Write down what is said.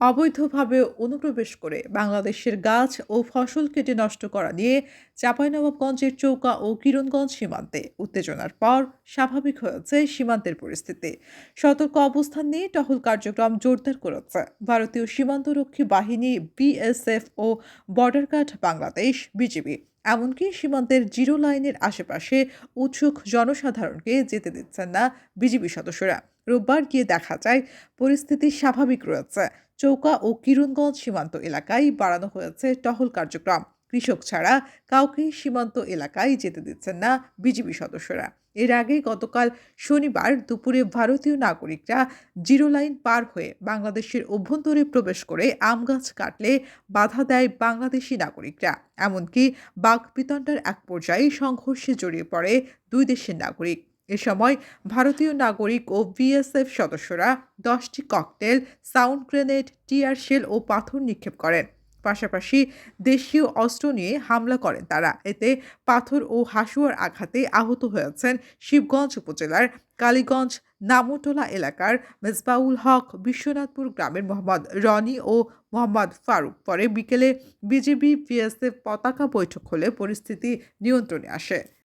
অবৈধভাবে অনুপ্রবেশ করে বাংলাদেশের গাছ ও ফসল কেটে নষ্ট করা নিয়ে চাঁপাইনবাবগঞ্জের চৌকা ও কিরণগঞ্জ সীমান্তে উত্তেজনার পর স্বাভাবিক হয়েছে সীমান্তের পরিস্থিতি। সতর্ক অবস্থান নিয়ে টহল কার্যক্রম জোরদার করেছে ভারতীয় সীমান্তরক্ষী বাহিনী, বিএসএফ ও বর্ডার গার্ড বাংলাদেশ, বিজিবি। এমনকি সীমান্তের জিরো লাইনের আশেপাশে উৎসুক জনসাধারণকে যেতে দিচ্ছেন না বিজেপি সদস্যরা। রোববার গিয়ে দেখা যায়, পরিস্থিতি স্বাভাবিক রয়েছে। চৌকা ও কিরণগঞ্জ সীমান্ত এলাকায় বাড়ানো হয়েছে টহল কার্যক্রম। কৃষক ছাড়া কাউকেই সীমান্ত এলাকায় যেতে দিচ্ছেন না বিজিবি সদস্যরা। এর আগে গতকাল শনিবার দুপুরে ভারতীয় নাগরিকরা জিরো লাইন পার হয়ে বাংলাদেশের অভ্যন্তরে প্রবেশ করে আম গাছ কাটলে বাধা দেয় বাংলাদেশি নাগরিকরা। এমনকি বাঘপিতণ্ডার এক পর্যায়ে সংঘর্ষে জড়িয়ে পড়ে দুই দেশের নাগরিক। এ সময় ভারতীয় নাগরিক ও বিএসএফ সদস্যরা দশটি cocktail, sound grenade, tear shell ও পাথর নিক্ষেপ করেন। পাশাপাশি দেশীয় অস্ত্র নিয়ে হামলা করেন তারা। এতে পাথর ও হাসুয়ার আঘাতে আহত হয়েছেন শিবগঞ্জ উপজেলার কালীগঞ্জ নামোটোলা এলাকার মেজবাউল হক বিশ্বনাথপুর গ্রামের মোহাম্মদ রনি ও মোহাম্মদ ফারুক। পরে বিকেলে বিজেপি বিএসএফ পতাকা বৈঠক হলে পরিস্থিতি নিয়ন্ত্রণে আসে।